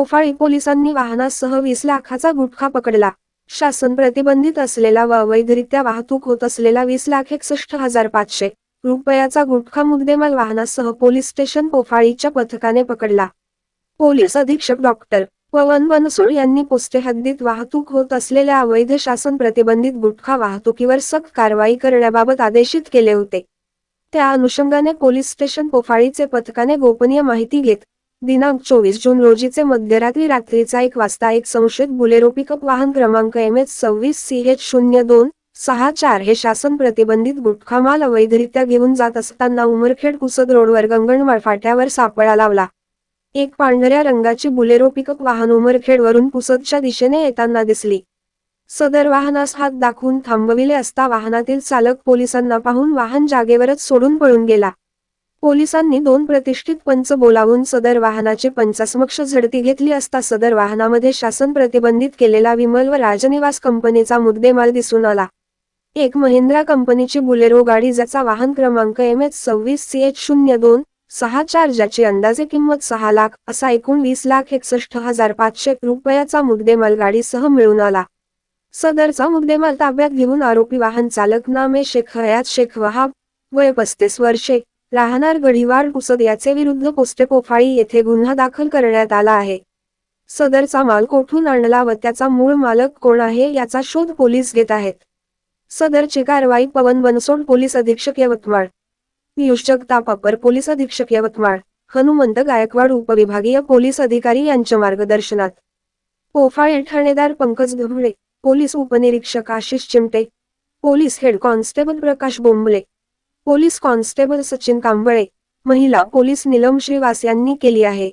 मोफाळी पोलिसांनी वाहनासह वीस लाखाचा गुटखा पकडला. शासन प्रतिबंधित असलेला व अवैधरित्या वाहतूक होत असलेला वीस लाख एकसष्ट हजार पाचशे रुपयाचा गुटखा मुद्देमाल वाहनासह पोलीस स्टेशन पोफाळीच्या पथकाने पकडला. पोलीस अधीक्षक डॉक्टर पवन बनसूळ यांनी पोस्टे हद्दीत वाहतूक होत असलेल्या अवैध शासन प्रतिबंधित गुटखा वाहतुकीवर सक्त कारवाई करण्याबाबत आदेशित केले होते. त्या अनुषंगाने पोलीस स्टेशन पोफाळीचे पथकाने गोपनीय माहिती घेत दिनांक चोवीस जून रोजीचे मध्यरात्री रात्रीचा एक वाजता एक संशयित बुलेरो पिकअप वाहन क्रमांक एम एच सव्वीस सी एच शून्य दोन सहा चार हे शासन प्रतिबंधित गुटखा माल अवैधरित्या घेऊन जात असताना उमरखेड कुसद रोडवर गंगणमाळ फाट्यावर सापळा लावला. एक पांढऱ्या रंगाची बुलेरो पिकअप वाहन उमरखेडवरून पुसदच्या दिशेने येताना दिसली. सदर वाहनास हात दाखवून थांबविले असता वाहनातील चालक पोलिसांना पाहून वाहन जागेवरच सोडून पळून गेला. पोलिसांनी दोन प्रतिष्ठित पंच बोलावून सदर वाहनाचे पंचासमक्ष झडती घेतली असता सदर वाहनामध्ये शासन प्रतिबंधित केलेला विमल व राजनिवास कंपनीचा मुद्देमाल दिसून आला. एक महिंद्रा कंपनीची बुलेरो गाडी ज्याचा वाहन क्रमांक एम एच सव्वीस सी एच शून्य दोन सहा चार ज्याची अंदाजे किंमत सहा लाख असा एकूण वीस लाख एकसष्ट हजार पाचशे रुपयाचा मुद्देमाल गाडीसह मिळून आला. सदरचा मुद्देमाल ताब्यात घेऊन आरोपी वाहन चालक नामे शेख हयात शेख वहाब वय पस्तीस वर्षे राहणार गढीवार पुसद याचे विरुद्ध पोस्टे पोफाळी येथे गुन्हा दाखल करण्यात आला आहे. सदरचा माल कोठून आणला व त्याचा मूळ मालक कोण आहे याचा शोध पोलीस घेत आहेत. सदरची कारवाई पवन बनसोड पोलीस अधीक्षक यवतमाळ. पियुष जगताप अपर पोलीस अधीक्षक यवतमाळ. हनुमंत गायकवाड उपविभागीय पोलीस अधिकारी यांच्या मार्गदर्शनात. पोफाळे ठाणेदार पंकज धुबळे पोलीस उपनिरीक्षक Ashish Chimte police head constable Prakash Bombale police constable Sachin Kamble महिला पोलीस निलम श्रीवास यांनी केली आहे.